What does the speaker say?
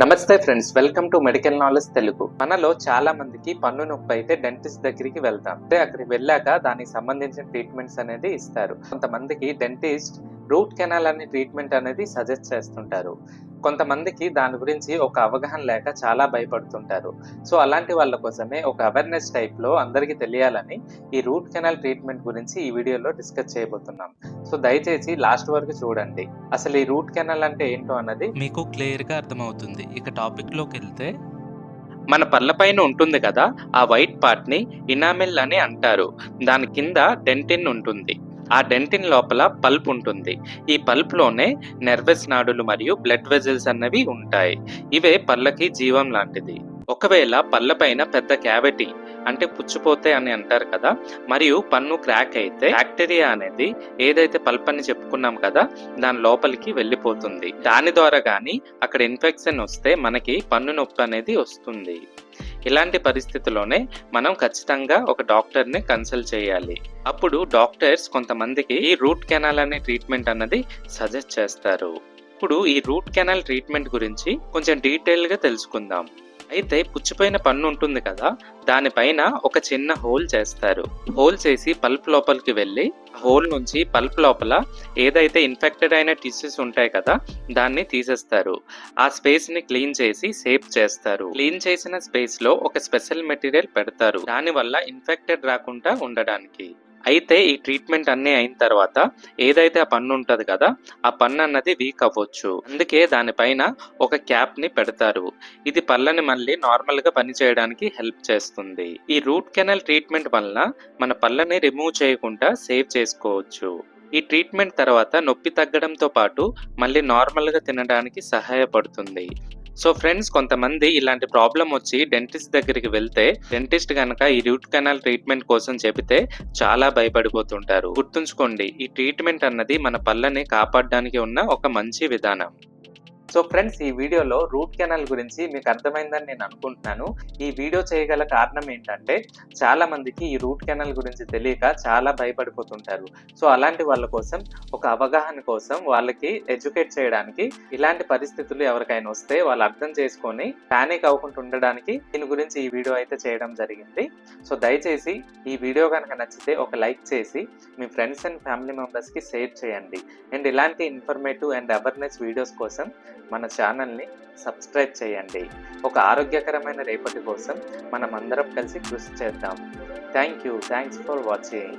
నమస్తే friends welcome to medical knowledge Telugu. మనలో చాలా మందికి పన్ను నొప్పి అయితే డెంటిస్ట్ దగ్గరికి వెళ్తాం. అంటే అక్కడికి వెళ్ళాక దానికి సంబంధించిన ట్రీట్మెంట్స్ అనేది ఇస్తారు. కొంతమందికి డెంటిస్ట్ రూట్ కెనాల్ అనే ట్రీట్మెంట్ అనేది సజెస్ట్ చేస్తుంటారు. కొంతమందికి దాని గురించి ఒక అవగాహన లేక చాలా భయపడుతుంటారు. సో అలాంటి వాళ్ళ కోసమే ఒక అవేర్నెస్ టైప్లో అందరికీ తెలియాలని ఈ రూట్ కెనాల్ ట్రీట్మెంట్ గురించి ఈ వీడియోలో డిస్కస్ చేయబోతున్నాం. సో దయచేసి లాస్ట్ వరకు చూడండి. అసలు ఈ రూట్ కెనాల్ అంటే ఏంటో అన్నది మీకు క్లియర్గా అర్థమవుతుంది. ఇక టాపిక్లోకి వెళ్తే మన పళ్ళపైన ఉంటుంది కదా ఆ వైట్ పార్ట్ని ఇనామిల్ అని అంటారు. దాని కింద డెంటిన్ ఉంటుంది. ఆ డెంటిన్ లోపల పల్ప్ ఉంటుంది. ఈ పల్ప్లోనే నెర్వస్ నాడులు మరియు బ్లడ్ వెజల్స్ అన్నవి ఉంటాయి. ఇవే పళ్ళకి జీవం లాంటిది. ఒకవేళ పళ్ళపైన పెద్ద క్యావిటీ అంటే పుచ్చిపోతే అని అంటారు కదా మరియు పన్ను క్రాక్ అయితే బ్యాక్టీరియా అనేది ఏదైతే పల్ప్ అని చెప్పుకున్నాం కదా దాని లోపలికి వెళ్ళిపోతుంది. దాని ద్వారా కానీ అక్కడ ఇన్ఫెక్షన్ వస్తే మనకి పన్ను నొప్పి అనేది వస్తుంది. ఇలాంటి పరిస్థితిలోనే మనం ఖచ్చితంగా ఒక డాక్టర్ని కన్సల్ట్ చేయాలి. అప్పుడు డాక్టర్స్ కొంతమందికి ఈ రూట్ కెనాల్ అనే ట్రీట్మెంట్ అన్నది సజెస్ట్ చేస్తారు. ఇప్పుడు ఈ రూట్ కెనాల్ ట్రీట్మెంట్ గురించి కొంచెం డీటెయిల్గా తెలుసుకుందాం. అయితే పుచ్చిపోయిన పన్ను ఉంటుంది కదా దానిపైన ఒక చిన్న హోల్ చేస్తారు. హోల్ చేసి పల్ప్ లోపలికి వెళ్ళి హోల్ నుంచి పల్ప్ లోపల ఏదైతే ఇన్ఫెక్టెడ్ అయిన టిష్యూస్ ఉంటాయి కదా దాన్ని తీసేస్తారు. ఆ స్పేస్ని క్లీన్ చేసి సేఫ్ చేస్తారు. క్లీన్ చేసిన స్పేస్లో ఒక స్పెషల్ మెటీరియల్ పెడతారు. దాని వల్ల ఇన్ఫెక్టెడ్ రాకుండా ఉండడానికి. అయితే ఈ ట్రీట్మెంట్ అన్ని అయిన తర్వాత ఏదైతే ఆ పన్ను ఉంటుంది కదా ఆ పన్ను అన్నది వీక్ అవ్వచ్చు. అందుకే దానిపైన ఒక క్యాప్ని పెడతారు. ఇది పళ్ళని మళ్ళీ నార్మల్గా పనిచేయడానికి హెల్ప్ చేస్తుంది. ఈ రూట్ కెనల్ ట్రీట్మెంట్ వలన మన పళ్ళని రిమూవ్ చేయకుండా సేవ్ చేసుకోవచ్చు. ఈ ట్రీట్మెంట్ తర్వాత నొప్పి తగ్గడంతో పాటు మళ్ళీ నార్మల్గా తినడానికి సహాయపడుతుంది. సో ఫ్రెండ్స్ కొంతమంది ఇలాంటి ప్రాబ్లం వచ్చి డెంటిస్ట్ దగ్గరికి వెళ్తే డెంటిస్ట్ కనుక ఈ రూట్ కెనాల్ ట్రీట్మెంట్ కోసం చెబితే చాలా భయపడిపోతుంటారు. గుర్తుంచుకోండి ఈ ట్రీట్మెంట్ అన్నది మన పళ్ళని కాపాడడానికి ఉన్న ఒక మంచి విధానం. సో ఫ్రెండ్స్ ఈ వీడియోలో రూట్ కెనాల్ గురించి మీకు అర్థమైందని నేను అనుకుంటున్నాను. ఈ వీడియో చేయగల కారణం ఏంటంటే చాలా మందికి ఈ రూట్ కెనాల్ గురించి తెలియక చాలా భయపడిపోతుంటారు. సో అలాంటి వాళ్ళ కోసం ఒక అవగాహన కోసం వాళ్ళకి ఎడ్యుకేట్ చేయడానికి ఇలాంటి పరిస్థితులు ఎవరికైనా వస్తే వాళ్ళు అర్థం చేసుకొని పానిక్ అవ్వకుండా ఉండడానికి దీని గురించి ఈ వీడియో అయితే చేయడం జరిగింది. సో దయచేసి ఈ వీడియో కనుక నచ్చితే ఒక లైక్ చేసి మీ ఫ్రెండ్స్ అండ్ ఫ్యామిలీ మెంబర్స్కి షేర్ చేయండి. అండ్ ఇలాంటి ఇన్ఫర్మేటివ్ అండ్ అవేర్నెస్ వీడియోస్ కోసం మన ఛానల్ని సబ్స్క్రైబ్ చేయండి. ఒక ఆరోగ్యకరమైన రేపటి కోసం మనం అందరం కలిసి కృషి చేద్దాం. Thank you. Thanks for watching.